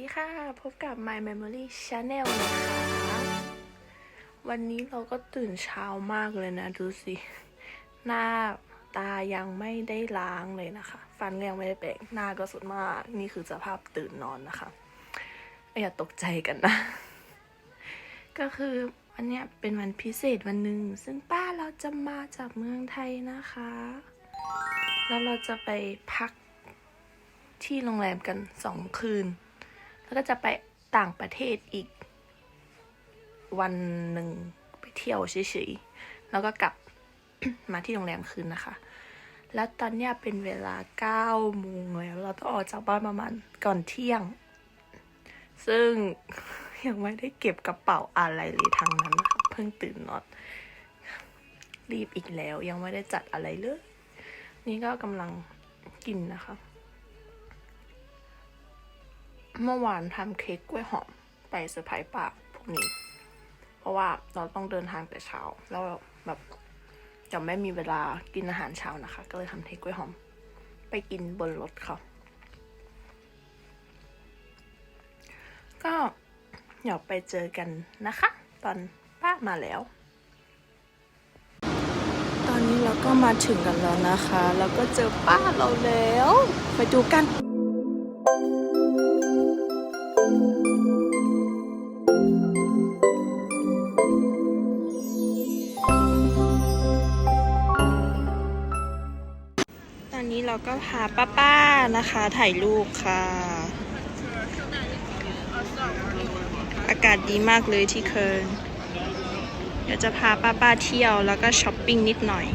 ดีค่ะพบกับ My Memory Channel นะคะวันนี้เราก็ตื่นเช้ามากเลยนะ ดูสิ หน้าตายังไม่ได้ล้างเลยนะคะ ฟันก็ยังไม่ได้แปรงหน้าก็สุดมาก นี่คือสภาพตื่นนอนนะคะ อย่าตกใจกันนะ ก็คือวันเนี้ยเป็นวันพิเศษวันหนึ่งซึ่งป้าเราจะมาจากเมืองไทยนะคะ แล้วเราจะไปพักที่โรงแรมกันสองคืน แล้วก็จะไปต่างประเทศอีก วันหนึ่งไปเที่ยวเฉยๆ แล้วก็กลับมาที่โรงแรมคืนนะคะ แล้วตอนเนี้ยเป็นเวลาเก้าโมงแล้ว เราต้องออกจากบ้านประมาณก่อนเที่ยง ซึ่งยังไม่ได้เก็บกระเป๋าอะไรเลยทางนั้นนะคะเพิ่งตื่นนอนรีบอีกแล้วยังไม่ได้จัดอะไรเลย นี่ก็กำลังกินนะคะ เมื่อวานทำเค้กกล้วยหอมไปเซอร์ไพรส์ป้าพวกนี้ เพราะว่าเราต้องเดินทางแต่เช้า แล้วแบบจะไม่มีเวลากินอาหารเช้านะคะ ก็เลยทำเค้กกล้วยหอม ไปกินบนรถเขาก็เดี๋ยวไปเจอกันนะคะ ตอนป้ามาแล้ว ตอนนี้เราก็มาถึงกันแล้วนะคะ แล้วก็เจอป้าเราแล้ว ไปดูกัน เราก็พาป้าๆนะคะถ่ายรูปค่ะ อากาศดีมากเลยที่เคิร์นเดี๋ยวจะพาป้าๆเที่ยวแล้วก็ช้อปปิ้งนิดหน่อย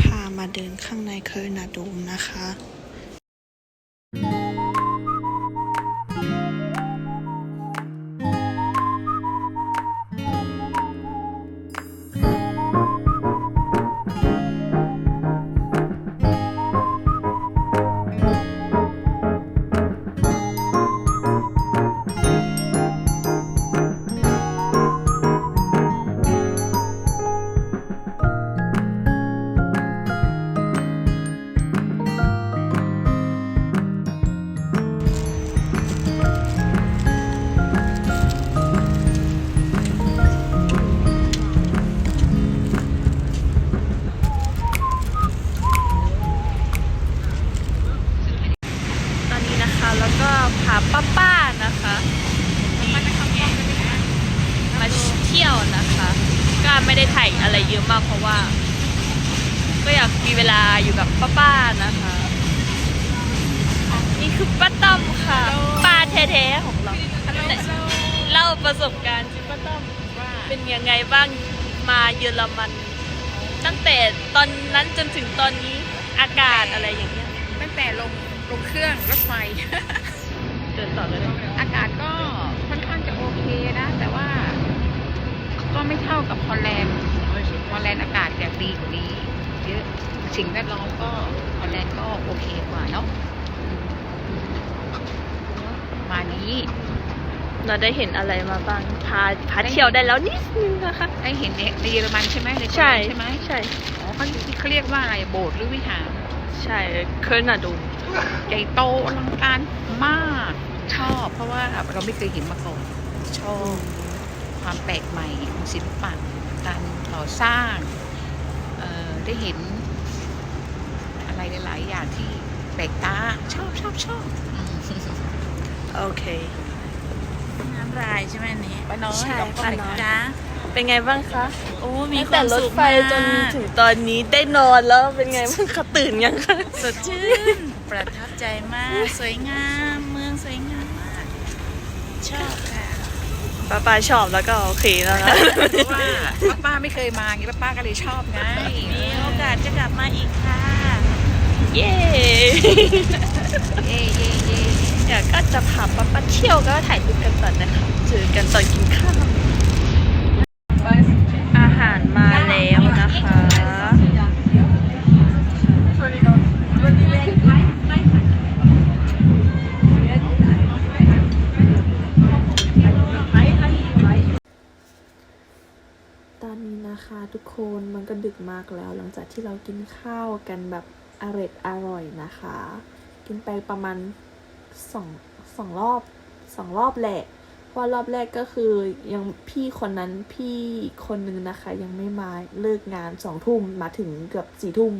พามาเดินข้างในเคิร์นาดูมนะคะ แท้ๆของเราเล่าประสบการณ์ที่ป้าต้อมเป็นยังไงบ้างมาเยอรมัน ตั้งแต่ตอนนั้นจนถึงตอนนี้อากาศอะไรอย่างเงี้ยตั้งแต่ลงลงเครื่องรถไฟเดินต่อเลยอากาศก็ค่อนข้างจะโอเคนะ แต่ว่าก็ไม่เท่ากับฮอลแลนด์ฮอลแลนด์อากาศจะดีกว่านี้เยอะสิ่งแวดล้อมก็ฮอลแลนด์ก็โอเคกว่าเนาะ มานี้ เราได้เห็นอะไรมาบ้าง พาพาเที่ยวได้แล้วนิดนึงนะคะ ได้เห็นในในเยอรมันใช่ไหมในโคใช่เรียใช่ไหมใช่อ๋อเขาเขาเรียกว่าอะไรโบสถ์หรือวิหาร ใช่เคิร์นาดู ใหญ่โตอลังการมาก ชอบ เพราะว่าเราไม่เคยเห็นมาก่อน ชอบ ความแปลกใหม่ของศิลปะการก่อสร้างเอ่อได้เห็น อะไรหลาย ๆ อย่างที่แปลกตา ชอบชอบชอบอืม โอเค น้ำลายใช่ไหมอันนี้ป้าน้อยใช่เราก็ป้าไปน้อย จ้าเป็นไงบ้างคะโอ้มีตั้งคแต่วามรถสุขไฟมากจนถึงตอนนี้ได้นอนแล้วเป็นไงบ้างคะตื่นยังคะ สดชื่น ประทับใจมาก สวยงาม เมืองสวยงามมาก ชอบค่ะ ป้าป้าชอบแล้วก็โอเคแล้วนะ เพราะว่าป้าป้าไม่เคยมาไงป้าป้าก็เลยชอบไงมีโอกาสจะกลับมาอีกค่ะ เย้ เย่เย่เย่ เดี๋ยวก็จะพาป้าป้าเที่ยวก็ถ่ายรูปกันต่อนนะคะเจอกันตอนกินข้าว อาหารมาแล้วนะคะ ตอนนี้นะคะทุกคนมันก็ดึกมากแล้ว หลังจากที่เรากินข้าวกันแบบอร่อยอร่อยนะคะ กินไปประมาณ สองสองรอบสองรอบแหละเพราะว่ารอบแรกก็คือยังพี่คนนั้นพี่อีกคนนึงนะคะ ยังไม่มาเลิกงานสองทุ่มมาถึงเกือบสี่ทุ่ม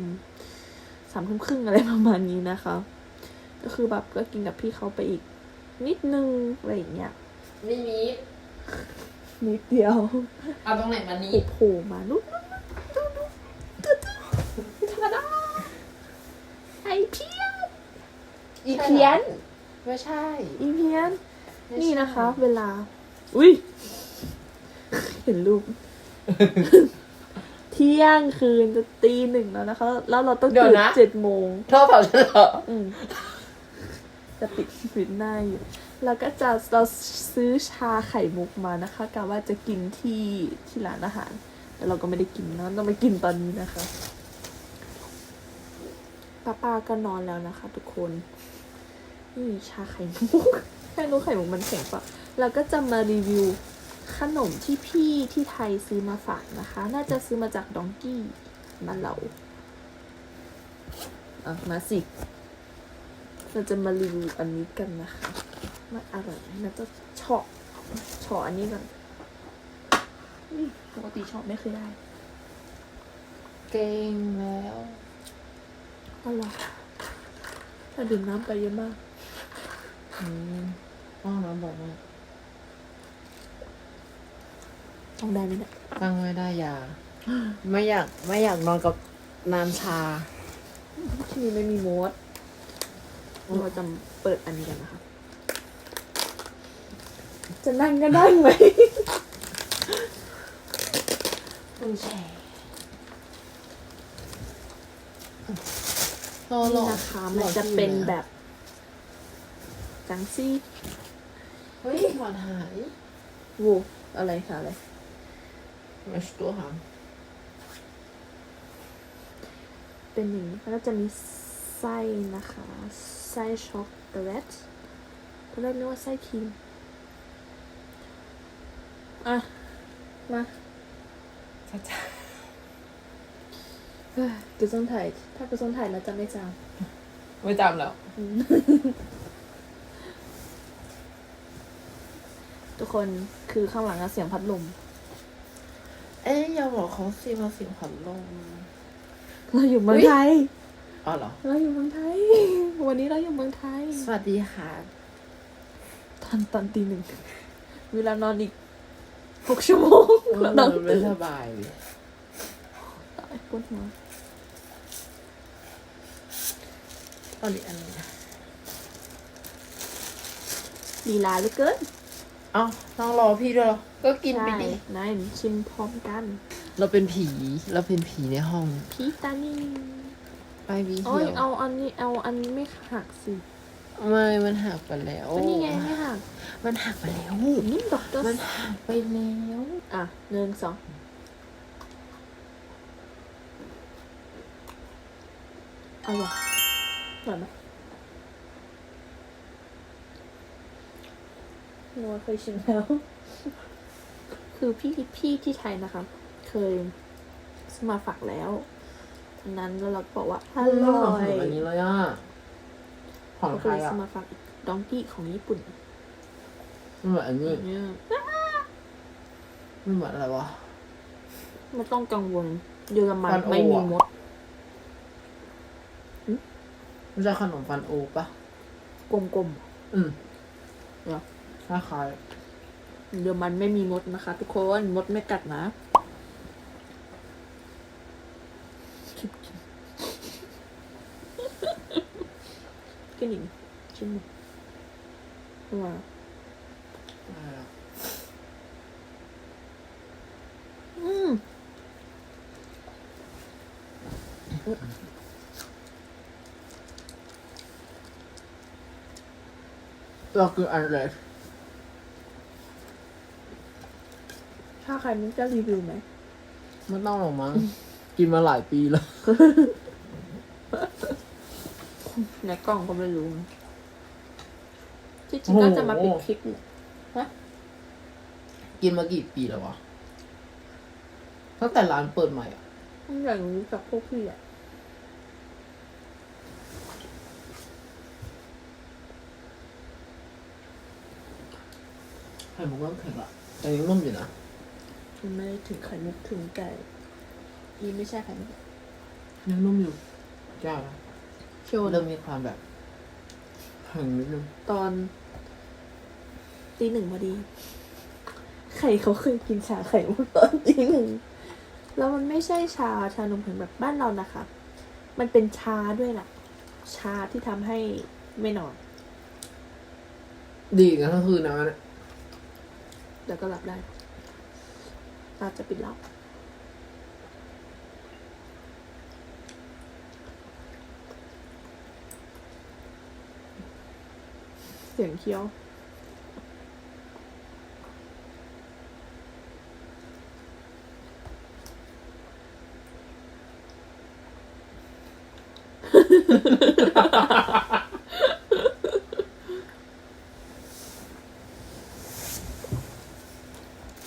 สามทุ่มครึ่งอะไรประมาณนี้นะคะ ก็คือแบบก็กินกับพี่เขาไปอีก นิดนึงอะไรอย่างเงี้ยไม่มีนิดเดียวเอาตรงไหนมานี้โผล่มาลุกลุกลุกลุกลุกลุกทาดาไอเพียนอีเพียน ไม่ใช่ อีเพียน ไม่ใช่ นี่นะคะ เวลา อุ้ย เห็นรูป เที่ยงคืนจะตีหนึ่งแล้วนะคะ แล้วเราต้องเดี๋ยวตื่นนะ เจ็ดโมง โทษเผาฉันเหรอ อืม จะปิดปิดหน้าอยู่ แล้วก็จะเราซื้อชาไข่มุกมานะคะกะว่าจะกินที่ที่ร้านอาหาร แต่เราก็ไม่ได้กินนะต้องไปกินตอนนี้นะคะป้าป้าก็นอนแล้วนะคะ ทุกคน นี่ชาไข่มุกแค่รู้ไข่มุกมันแข็งปะแล้วก็จะมารีวิวขนมที่พี่ที่ไทยซื้อมาฝากนะคะ น่าจะซื้อมาจากดองกี้มานเราอะมาสิ เราจะมารีวิวอันนี้กันนะคะว่าอร่อยไหมเราจะเฉาะเฉาะอันนี้ก่อนนี่ปกติเฉาะไม่เคยได้ เก่งแล้วอร่อยถ้าดื่มน้ำไปเยอะมาก อืมห้องน้ำบอกว่าต้องได้ไหมเนี่ยตั้งไม่ได้ยา ไม่อยากไม่อยากนอนกับน้ำชา ที่นี่ไม่มีโมดเราจะเปิดอันนี้กันนะคะ จะนั่งก็ได้ไหมตู้แช่นี่นะคะมันจะเป็นแบบ จังซี่เฮ้ยหมอนหายวูอะไรคะอะไรมาสตัวหางเป็นอย่างนี้แล้วก็จะมีไส้นะคะ ไส้ช็อกโกแลตตอนแรกนึกว่าไส้ครีม อะ มาช้าเฮ้ยกระส้นถ่ายถ้ากระส้นถ่ายเราจะไม่จๆไม่จำแล้ว ทุกคนคือข้างหลังอะเสียงพัดลม เอ๊ยอย่าบอกเขาสิมาเสียงผันลม เราอยู่เมืองไทย อ๋อเหรอ เราอยู่เมืองไทย วันนี้เราอยู่เมืองไทย สวัสดีค่ะ ตอนตอนตีหนึ่งเวลานอนอีกหกชั่วโมงเออต้องไม่ตื่นสบายเลยตายปวดหัวตอนนี้อะไรนะลีลาเหลือเกินเอ้าต้องรอพี่ด้วยเหรอ ก็กินไปดิ ใช่นายชิมพร้อมกัน เราเป็นผี เราเป็นผีในห้อง พีตานี่ไปวีโอ้เหียยวเอาอันนี้เอาอันนี้ไม่หักสิไม่มันหักไปแล้วก็นี่ไงไม่หักมันหักไปแล้ว นี่ด็อกเตอร์มันหักไปแล้วอะหนึ่งสองอร่อยอร่อยไหม นัวเคยชิมแล้ว คือพี่พี่ที่ไทยนะคะ เคยซื้อมาฝากแล้วทันนั้นแล้วเราก็บอกว่าอร่อยอันนี้เลยอะของเขาไทเคยยอะซื้อมาฝากอีกดองกี้ของญี่ปุ่นมันเหมือนอันนี้เนี่ยมันเหมือนอะไรวะไม่ต้องกังวลเยอรมันฟันโอไม่มีอะมดมันจะขนมฟันโอปะกลมอืมเหรอ คล้ายๆเยอรมันไม่มีมดนะคะ ทุกคนมดไม่กัดนะกินอีกชิ้นหนึ่งว้าวอืมเราคืออันเล็ ถ้าใครมันจะรีวิวไหมไม่ต้องหรอกมั้ง กินมาหลายปีแล้ว ในกล้องก็ไม่รู้นะที่จริงก็จะมาปิดคลิปเนี่ยกินมากี่ปีแล้ววะตั้งแต่ร้านเปิดใหม่อะต้องอยากรู้จักพวกพี่อะไข่มุกน้ำแข็งอะแต่ยังนุ่มอยู่นะ มันไม่ได้ถึงไข่มุกถึงไก่อีไม่ใช่ไข่มุกยังนุ่มอยู่ยากนะโชว์เริ่มมีความแบบแข็งนิดนึงตอนตีหนึ่งพอดีใครเขาเคยกินชาไข่มุกตอนตีหนึ่งแล้วมันไม่ใช่ชาชานมแข็งแบบบ้านเรานะคะ มันเป็นชาด้วยล่ะชาที่ทำให้ไม่นอน ดีกันทั้งคืนนะเนี่ยแล้วก็หลับได้ ตาจะปิดแล้วเสียงเคี้ยว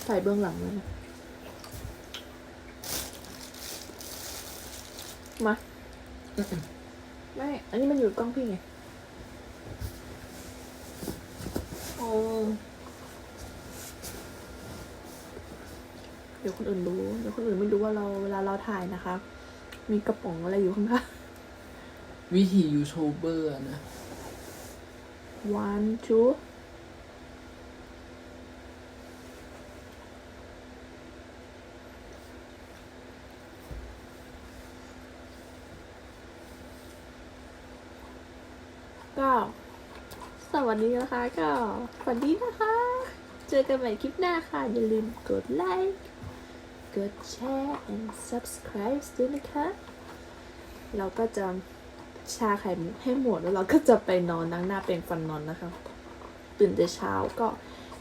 ใส่เบื้องหลังเลยนะ มา ไม่ อันนี้มันอยู่กล้องพี่ไง โอ้เดี๋ยวคนอื่นรู้ เดี๋ยวคนอื่นไม่รู้ว่าเราเวลาเราถ่ายนะคะ มีกระป๋องอะไรอยู่ข้างหน้า วิธียูทูบเบอร์อะนะ one two ก็ส วัสดีนะคะก็สวัสดีนะคะ เจอกันใหม่คลิปหน้าค่ะ อย่าลืมกดไลค์ กดแชร์ and subscribe ด้วยนะคะ เราก็จะชาไข่มุกให้หมดแล้วเราก็จะไปนอนนั่งหน้าเป็นฟันนอนนะคะ ตื่นแต่เช้าก็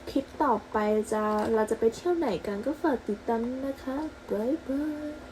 คลิปต่อไปจะเราจะไปเที่ยวไหนกันก็ฝากติดตามนะคะ บ๊ายบาย